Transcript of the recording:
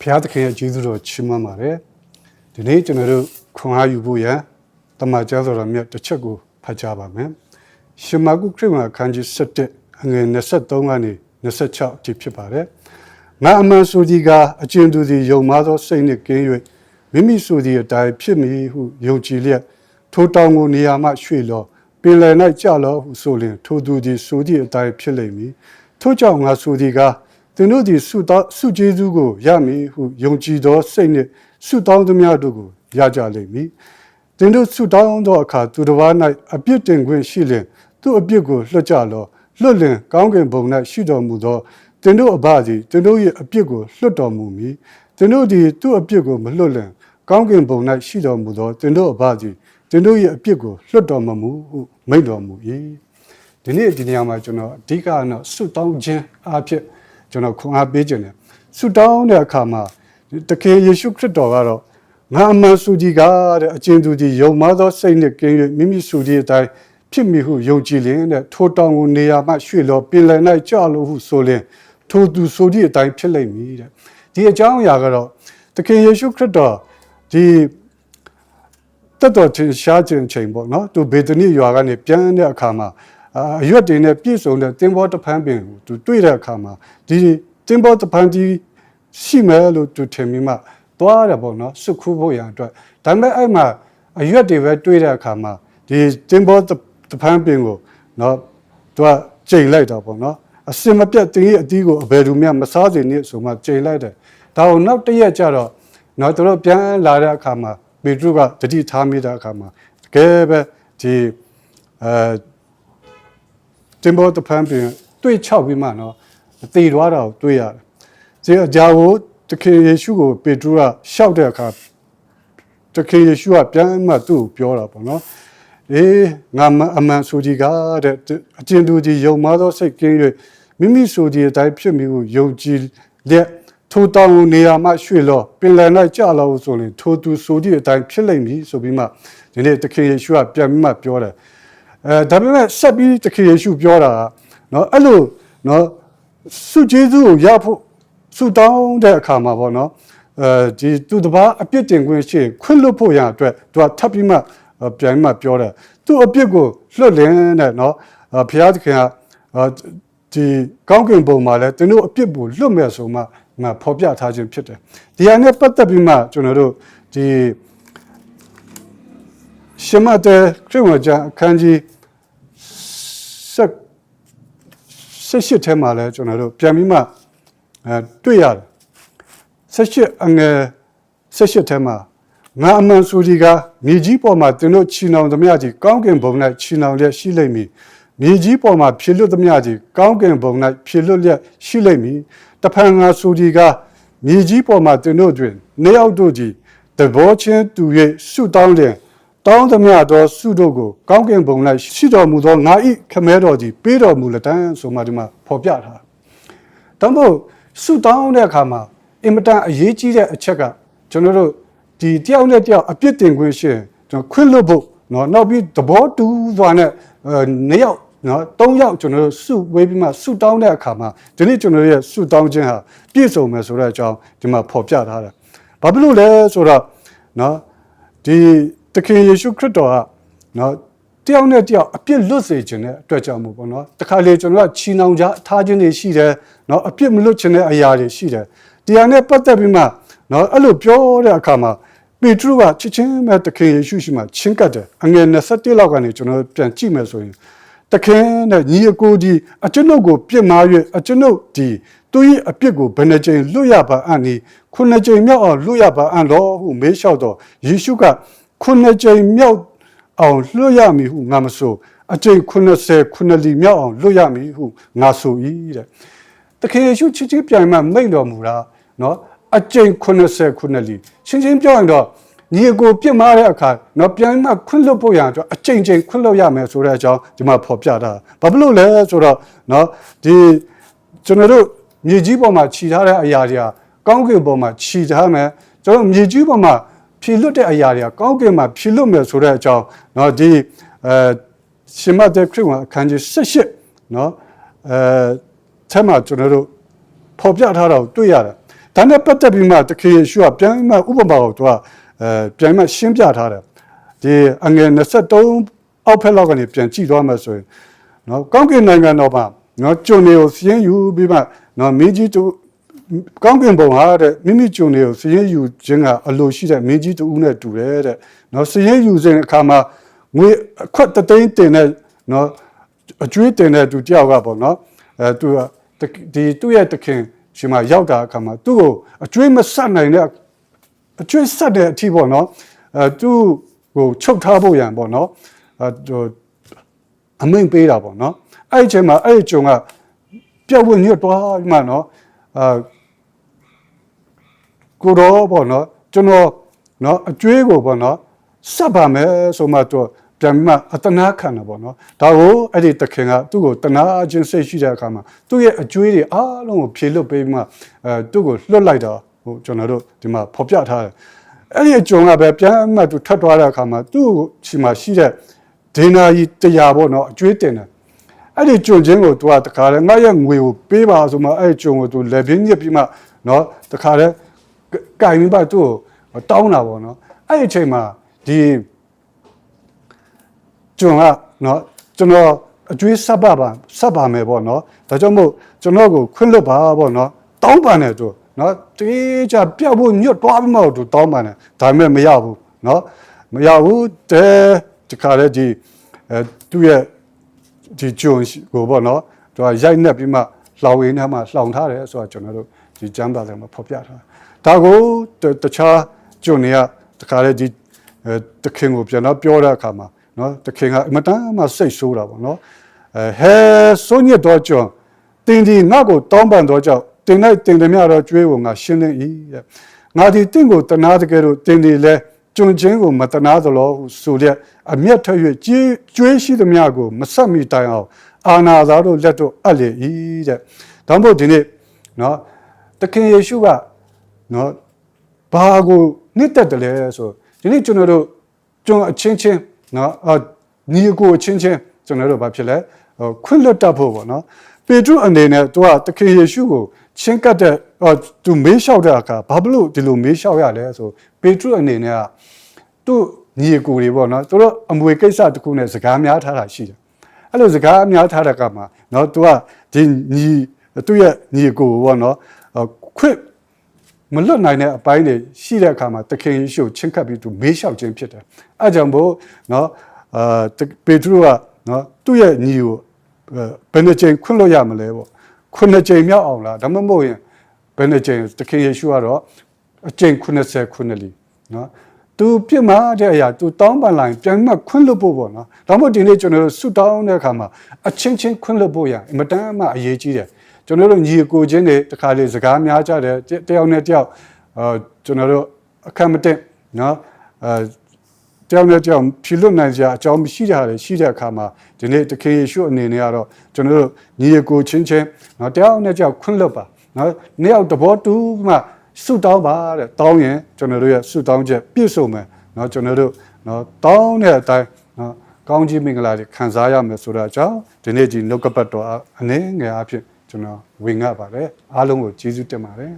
ဘုရားသခင်ရဲ့ကျေးဇူးတော်ချီးမွမ်းပါတယ်ဒီနေ့ကျွန်တော်တို့ခွန်အားယူဖို့ရန်တမန်ကျမ်းစာတော်မြတ်တစ်ချက်ကိုဖတ်ကြားပါမယ်ရှမာကုခရစ်ဝင်အခန်းကြီး7အငယ်23ကနေ26အထိဖြစ်ပါတယ်ငါအမှန်ဆိုဒီကအကျဉ်သူသည်ယုံမာသောစိတ်နှင့်ကင်း၍မိမိဆိုဒီအတိုင်းဖြစ်မည်ဟုယုံကြည်လျက်ထိုတောင်ကိုနေရာမှရွှေ့လောပင်လယ်၌ကြလောဟုဆိုလျင်ထိုသူသည်ဆိုသည့်အတိုင်းဖြစ်လိမ့်မည်ထို့ကြောင့်ငါဆိုဒီက သင်တို့သည်ဆုတောင်းဆုကျေးဇူးကိုရမည်ဟုယုံကြည်သောစိတ်နှင့်ဆုတောင်းသမျှတို့ကိုရကြလိမ့်မည်သင်တို့ဆုတောင်းသောအခါသူတစ်ပါး၌အပြစ်တင်ခွင့်ရှိလျင်သူအပြစ်ကိုလွှတ်ကြလောလွတ်လင်ကောင်းကင်ဘုံ၌ရှိတော်မူသောသင်တို့အဘသည်သင်တို့၏အပြစ်ကိုလွတ်တော်မူမည်သင်တို့သည်သူ့အပြစ်ကိုမလွတ်လင်ကောင်းကင်ဘုံ၌ရှိတော်မူသောသင်တို့အဘသည်သင်တို့၏အပြစ်ကိုလွတ်တော်မမူဟုမိန့်တော်မူ၏ဒီနေ့ဒီနေရာမှာကျွန်တော်အဓိကတော့ဆုတောင်းခြင်းအဖြစ် ကျွန်တော်ခွန်အားပေးခြင်းတယ်ဆုတောင်းတဲ့အခါမှာတခင်ယေရှုခရစ်တော်ကတော့ငါအမှန်စုကြည်ကားတဲ့အကျဉ်သူကြီးယုံမာသောစိတ်နဲ့ကင်း၍မိမိစုကြည်အတိုင်းဖြစ်မိဟုယုံကြည်လင်တဲ့ထိုတောင်ကိုနေရာမှရွှေ့လောပင်လယ်၌ကြလို့ဟုဆိုလင်ထိုသူဆိုကြည်အတိုင်းဖြစ်လိမ့်မည်တဲ့ဒီအကြောင်းအရာကတော့တခင်ယေရှုခရစ်တော်ဒီတက်တော်ထင်ရှားခြင်းချိန်ပေါ့နော်သူဘေဒနိရွာကနေပြန်တဲ့အခါမှာ အာအရွက်တွေနဲ့ပြည့်စုံတဲ့တင်းဘောတဖန်းပင်ကိုသူတွေ့တဲ့အခါမှာဒီတင်းဘောတဖန်းကြီးရှိမယ်လို့သူထင်ပြီးမှသွားတယ်ပေါ့နော်စုခုဖို့ရန်အတွက်ဒါပေမဲ့အဲ့မှာအရွက်တွေပဲတွေ့တဲ့အခါမှာဒီတင်းဘောတဖန်းပင်ကိုနော်သူကချိန်လိုက်တာပေါ့နော်အစင်မပြတ်တင်းရဲ့အသီးကိုအဘယ်သူမှမစားစေနဲ့ဆိုမှချိန်လိုက်တယ်ဒါကိုနောက်တစ်ရက်ကျတော့နော်သူတို့ပြန်လာတဲ့အခါမှာပေတရုကတတိထားမိတဲ့အခါမှာတကယ်ပဲဒီအဲ တင်ဘောတဖန်ပြင်တွေ့ချောက်ပြီးမှနော်တည်သွားတာကိုတွေ့ရတယ်။ဒီအကြာကိုတခင်ယေရှုကိုပေတရုကရှောက်တဲ့အခါတခင်ယေရှုကပြန်မှသူ့ကိုပြောတာပေါ့နော်။အေးငါအမှန်ဆိုဒီကားတဲ့အကျဉ်သူကြီးယုံမာသောစိတ်ကင်း၍မိမိဆိုဒီအတိုင်းဖြစ်မိကိုယုံကြည်လက်ထိုတောင်ကိုနေရာမှရွှေ့လောပင်လယ်၌ကြလောဆိုရင်ထိုသူဆိုသည့်အတိုင်းဖြစ်လိမ့်မည်ဆိုပြီးမှဒီနေ့တခင်ယေရှုကပြန်ပြီးမှပြောတယ် အဲဒါပေမဲ့ဆက်ပြီးတခင်ယေရှုပြောတာကနော်အဲ့လိုနော်စုကျေးဇူးကိုရဖို့စုတောင်းတဲ့အခါမှာပေါ့နော်အဲဒီသူတစ်ပါးအပြစ်တင်ခွင့်ရှိရင်ခွင့်လွတ်ဖို့ရအတွက်သူကထပ်ပြီးမှပြန်ပြီးမှပြောတယ်သူအပြစ်ကိုလွတ်လင်းတဲ့နော်ဘုရားသခင်ကဒီကောင်းကင်ဘုံမှာလဲသူတို့အပြစ်ကိုလွတ်မဲ့ဆိုမှငါဖော်ပြထားခြင်းဖြစ်တယ်ဒီဟာနဲ့ပတ်သက်ပြီးမှကျွန်တော်တို့ဒီရှမတဲ့ခရစ်ဝင်ကျမ်းအခန်းကြီးဆက် ဆက်ရှိထဲမှာလဲကျွန်တော်တို့ပြန်ပြီးမှအဲတွေ့ရတယ်ဆက်ရှိအငယ်ဆက်ရှိထဲမှာငါအမှန်ဆိုဒီကမြေကြီးပေါ်မှာတင်တို့ချီနှောင်သမျှကြီးကောင်းကင်ဘုံ၌ချီနှောင်လျက်ရှိလိမ့်မည်မြေကြီးပေါ်မှာဖြစ်လွတ်သမျှကြီးကောင်းကင်ဘုံ၌ဖြစ်လွတ်လျက်ရှိလိမ့်မည်တဖန်ငါဆိုဒီကမြေကြီးပေါ်မှာတင်တို့တွင်နေရောက်တို့ကြီးတဘောချင်းတူ၍ဆုတောင်းလျင် တောင်းသမျှသောဆုတို့ကိုကောင်းကင်ဘုံ၌ရှိတော်မူသောငါ၏ခမဲတော်ကြီးပေးတော်မူလက်တန်းဆိုမှဒီမှာဖော်ပြထား။တမို့ဆုတောင်းတဲ့အခါမှာအင်မတန်အရေးကြီးတဲ့အချက်ကကျွန်တော်တို့ဒီတယောက်နဲ့တယောက်အပြစ်တင်ခွင့်ရှိရင်ကျွန်တော်ခွင့်လွတ်ဖို့နော်နောက်ပြီးသဘောတူသွားတဲ့နေရောက်နော်၃ယောက်ကျွန်တော်တို့စုဝေးပြီးမှစုတောင်းတဲ့အခါမှာဒီနေ့ကျွန်တော်ရဲ့စုတောင်းခြင်းဟာပြည့်စုံမယ်ဆိုတဲ့အကြောင်းဒီမှာဖော်ပြထားတယ်။ဘာဖြစ်လို့လဲဆိုတော့နော်ဒီသ ခင်ယေရှုခရစ်တော်ကနော်တယောက်နဲ့တယောက်အပြစ်လွတ်စေခြင်းတဲ့အတွက်ကြောင့်မို့ပေါ့နော်တခါလေကျွန်တော်ကချီနှောင်ကြထားခြင်းတွေရှိတယ်နော်အပြစ်မလွတ်ခြင်းတဲ့အရာတွေရှိတယ်တရားနဲ့ပတ်သက်ပြီးမှနော်အဲ့လိုပြောတဲ့အခါမှာပေတရုကချစ်ချင်းမဲ့တခင်ယေရှုရှိမှချင်းကပ်တယ်အငယ်27လောက်ကနေကျွန်တော်ပြန်ကြည့်မယ်ဆိုရင်တခင်နဲ့ညီအကိုဒီအကျွန်ုပ်ကိုပြစ်မှား၍အကျွန်ုပ်ဒီသူ၏အပြစ်ကိုဘယ်နှကြိမ်လွတ်ရပါအံ့ဤခုနှစ်ကြိမ်မြောက်အောင်လွတ်ရပါအံ့လို့ဟုမေးလျှောက်တော့ယေရှုက ခုနှစ်ကြိမ်မြောက်အောင်လွတ်ရမည်ဟုငါမဆိုအကြိမ်80ခုနှစ်လီမြောက်အောင်လွတ်ရမည်ဟုငါဆို၏တဲ့တခင်ယေရှုချစ်ချင်းပြိုင်မှမိန့်တော်မူတာနော်အကြိမ်80ခုနှစ်လီရှင်းရှင်းပြောရင်တော့ညီကိုပြစ်မှားတဲ့အခါနော်ပြန်မှခွင့်လွတ်ဖို့ရအတွက်အကြိမ်ကြိမ်ခွင့်လွတ်ရမယ်ဆိုတဲ့အကြောင်းဒီမှာဖော်ပြတာဘာဖြစ်လို့လဲဆိုတော့နော်ဒီကျွန်တော်တို့မြေကြီးပေါ်မှာခြိထားတဲ့အရာတွေကကောင်းကင်ပေါ်မှာခြိထားမယ်ကျွန်တော်မြေကြီးပေါ်မှာ ဖြီလွတ်တဲ့အရာတွေကကောင်းကင်မှာဖြီလွတ်မယ်ဆိုတဲ့အကြောင်းเนาะဒီအဲရှင်မသက်ခရစ်ဝင်အခန်းကြီး18เนาะအဲထဲမှာကျွန်တော်တို့ဖော်ပြထားတာကိုတွေ့ရတယ်ဒါ ဒါနဲ့ပတ်သက်ပြီးမှတခေယေရှုကပြန်ပြီးမှဥပမာကိုသူကအဲပြန်ပြီးမှရှင်းပြထားတယ်ဒီအငယ်23အောက်ဖက်လောက်ကနေပြန်ကြည့်သွားမှဆိုရင်နော်ကောင်းကင်နိုင်ငံတော်မှာနော်ကျွန်တွေကိုစီးရင်ယူပြီးမှနော်မင်းကြီးတို့ ကောင်းကင်ဘုံဟာတဲ့မိမိကျွန်တွေကိုစီးရင်ယူခြင်းကအလိုရှိတဲ့မင်းကြီးတူဦးနဲ့တူတယ်တဲ့နော်စီးရင်ယူစဉ်အခါမှာငွေအခွက်တသိန်းတင်တဲ့နော်အကျွေးတင်တဲ့သူတယောက်ကပေါ့နော်အဲသူကဒီသူ့ရဲ့တခင်ရှင်မရောက်တာအခါမှာသူ့ကိုအကျွေးမဆက်နိုင်တဲ့အကျွေးဆက်တဲ့အထီးပေါ့နော်အဲသူ့ကိုချုပ်ထားဖို့ရန်ပေါ့နော်အဲဟိုအမိန်ပေးတာပေါ့နော်အဲ့ဒီအချိန်မှာအဲ့ဒီဂျုံကပြက်ဝညွတ်သွားပြီးမှနော်အာ ကိုတော့ပေါ့နော်ကျွန်တော်နော်အကျွေးကိုပေါ့နော်ဆက်ပါမယ်ဆိုမှတော့ပြန်ပြီးမှအတနာခံတာပေါ့နော်ဒါကိုအဲ့ဒီတခင်ကသူ့ကိုတနာချင်းစိတ်ရှိတဲ့အခါမှာသူ့ရဲ့အကျွေးတွေအားလုံးကိုဖြေလွတ်ပေးပြီးမှအဲသူ့ကိုလွတ်လိုက်တာဟိုကျွန်တော်တို့ဒီမှာဖော်ပြထားတယ်အဲ့ဒီအကျုံကပဲပြန်မှသူထွက်သွားတဲ့အခါမှာသူ့ချီမှာရှိတဲ့ဒေနာကြီးတရားပေါ့နော်အကျွေးတင်တယ်အဲ့ဒီကြုံချင်းကိုသူကတခါလဲငါရဲ့ငွေကိုပေးပါဆိုမှအဲ့ဒီကြုံကိုသူလက်ပြင်းညစ်ပြီးမှနော်တခါလဲ ကင်ပြီးပါသူ့ကိုတောင်းတာပေါ့နော်အဲ့ဒီအချိန်မှာဒီကျွန်ကနော်ကျွန်တော်အကျွေးဆက်ပါပါဆက်ပါမယ်ပေါ့နော်ဒါကြောင့်မို့ကျွန်တော်ကိုခွင့်လွတ်ပါပေါ့နော်တောင်းပန်တယ်သူနော်တေးကြပြောက်ဖို့ညွတ်သွားပြီးမှသူတောင်းပန်တယ်ဒါပေမဲ့မရဘူးနော်မရဘူးတဲဒီခါလေဒီအဲသူ့ရဲ့ဒီကျွန်ကိုပေါ့နော်သူကရိုက်နှက်ပြီးမှလောင်ရင်းထဲမှာလောင်ထားတယ်ဆိုတော့ကျွန်တော်တို့ဒီကျမ်းပါထဲမှာဖော်ပြထား ဒါကိုတခြားဂျွန်တွေကတခါလေဒီအဲတခင်ကိုပြန်တော့ပြောတဲ့အခါမှာနော်တခင်ကအမတန်မှစိတ်ဆိုးတာပေါ့နော်အဲဟဲဆိုညစ်တော့ကြောင့်တင်ဒီငါ့ကိုတောင်းပန်တော့ကြောင့်တင်လိုက်တင်တယ်မြတော့ကျွေးကိုငါရှင်းနေ၏တဲ့ငါဒီတင့်ကိုတနာတကယ်လို့တင်ဒီလဲကျွန်းချင်းကိုမတနာသလိုဟုဆိုရက်အမျက်ထ၍ကြီးကျွေးရှိသမျှကိုမဆက်မိတိုင်အောင်အာနာသားတို့လက်တို့အပ်လေ၏တဲ့ဒါမှမဟုတ်ဒီနေ့နော်တခင်ယေရှုက နော်ဘာကိုနှစ်သက်တယ်လဲဆိုဒီနေ့ကျွန်တော်တို့ကျွန်အချင်းချင်းနော်အညီအကိုအချင်းချင်းကျွန်တော်တို့ဘာဖြစ်လဲဟိုခွင့်လွတ်တတ်ဖို့ပေါ့နော်ပေတရုအနေနဲ့သူကတခင်ယေရှုကိုချင်းကပ်တဲ့ဟောသူမေးလျှောက်တဲ့အခါဘာဖြစ်လို့ဒီလိုမေးလျှောက်ရလဲဆိုပေတရုအနေနဲ့ကသူ့ညီအကိုတွေပေါ့နော်သူတို့အမွေကိစ္စတစ်ခုနဲ့စကားများထားတာရှိတယ်အဲ့လိုစကားများထားတဲ့ကမှာနော်သူကဒီညီသူ့ရဲ့ညီအကိုပေါ့နော်ခွင့် မလွတ်နိုင်တဲ့အပိုင်းတွေရှိတဲ့အခါမှာတခင်ယေရှုချင်းကပ်ပြီးသူမေးလျှောက်ခြင်းဖြစ်တယ်။အဲကြောင့်မို့နော်အာပေတရုကနော်သူ့ရဲ့ညီကိုဘယ်နှကြိမ်ခွင့်လို့ရမလဲပေါ့။ခုနှစ်ကြိမ်မြောက်အောင်လားဒါမှမဟုတ်ရင်ဘယ်နှကြိမ်တခင်ယေရှုကတော့အကြိမ်90ခုနှစ်လီနော်သူပြစ်မှားတဲ့အရာသူတောင်းပန်လိုက်ပြန်မှခွင့်လွတ်ဖို့ပေါ့နော်။ဒါမှမဟုတ်ဒီနေ့ကျွန်တော်တို့ဆုတောင်းတဲ့အခါမှာအချင်းချင်းခွင့်လွတ်ဖို့ရအင်မတန်မှအရေးကြီးတယ်။ ကျွန်တော်တို့ညီကိုချင်းတွေတခါလေစကားများကြတယ်တယောက်နဲ့တယောက်အာကျွန်တော်တို့အခက်မတက်နော်အဲတယောက်နဲ့တယောက်ဖြေလွတ်နိုင်စရာအကြောင်းမရှိကြတယ်ရှိတဲ့အခါမှာဒီနေ့တခင်ယေရှုအနေနဲ့ကတော့ကျွန်တော်တို့ညီကိုချင်းချင်းနော်တယောက်နဲ့တယောက်ခွင့်လွတ်ပါနော်နှစ်ယောက်တဘောတူမှဆုတောင်းပါတဲ့တောင်းရင်ကျွန်တော်တို့ရဲ့ဆုတောင်းချက်ပြည့်စုံမယ်နော်ကျွန်တော်တို့နော်တောင်းတဲ့အတိုင်းနော်ကောင်းကြီးမင်္ဂလာတွေခံစားရမယ်ဆိုတော့အကြောင်းဒီနေ့ဒီနှုတ်ကပတ်တော်အနေငယ်အဖြစ် ကျွန်တော်ဝင်ငတ်ပါတယ်အားလုံးကိုကျေးဇူးတင်ပါတယ်